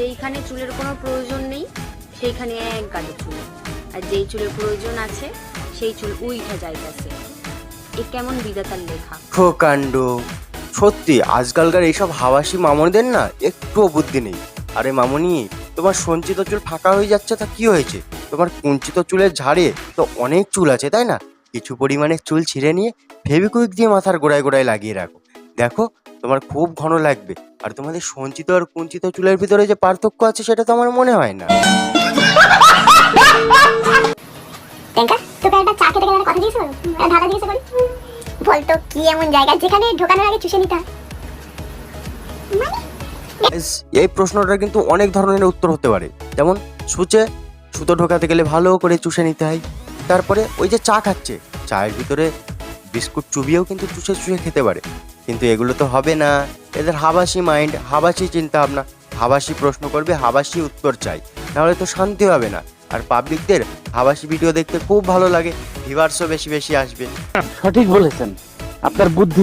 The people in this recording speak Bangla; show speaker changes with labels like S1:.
S1: যেইখানে চুলের কোনো প্রয়োজন নেই, সেইখানে এক গাদে চুল আর যেই চুলের প্রয়োজন আছে, সেই চুল উইঠা যাইতাছে। এ কেমন বিধাতার লেখা?
S2: প্রকাণ্ড। সত্যি, আজকালকার এইসব হাওয়াসি মামনিদের না একটুও বুদ্ধি নেই। আরে মামনি, তোমার সঞ্চিত চুল ফাঁকা হয়ে যাচ্ছে তা কি হয়েছে? তোমার কুঞ্চিত চুলের ঝাড়ে তো অনেক চুল আছে, তাই না? কিছু পরিমাণে চুল ছিঁড়ে নিয়ে ফেবিকুইক দিয়ে মাথার গোড়ায় গোড়ায় লাগিয়ে রাখো। দেখো তোমার খুব ঘন লাগবে। আর তোমাদের সঞ্চিত আর কুঞ্চিত চুলের ভিতরে যে পার্থক্য আছে সেটা তো আমার মনে হয় না।
S3: বলতো কি এমন জায়গা যেখানে ঢোকানোর আগে চুষে নিতে
S2: এই প্রশ্নটা কিন্তু অনেক ধরনের উত্তর হতে পারে। যেমন সুচে সুতো ঢোকাতে গেলে ভালো করে চুষে নিতে হয়। তারপরে ওই যে চা খাচ্ছে চায়ের ভিতরে বিস্কুট চুবিয়েও কিন্তু চুষে চুষে খেতে পারে। কিন্তু এগুলো তো হবে না। এদের হাবাসি মাইন্ড হাবাসি চিন্তা ভাবনা হাবাসি প্রশ্ন করবে, হাবাসি উত্তর চাই। নাহলে তো শান্তি হবে না। আর পাবলিকদের হাবাসি ভিডিও দেখতে খুব ভালো লাগে। ভিভার্সও বেশি বেশি আসবে।
S4: সঠিক বলেছেন। আপনার বুদ্ধি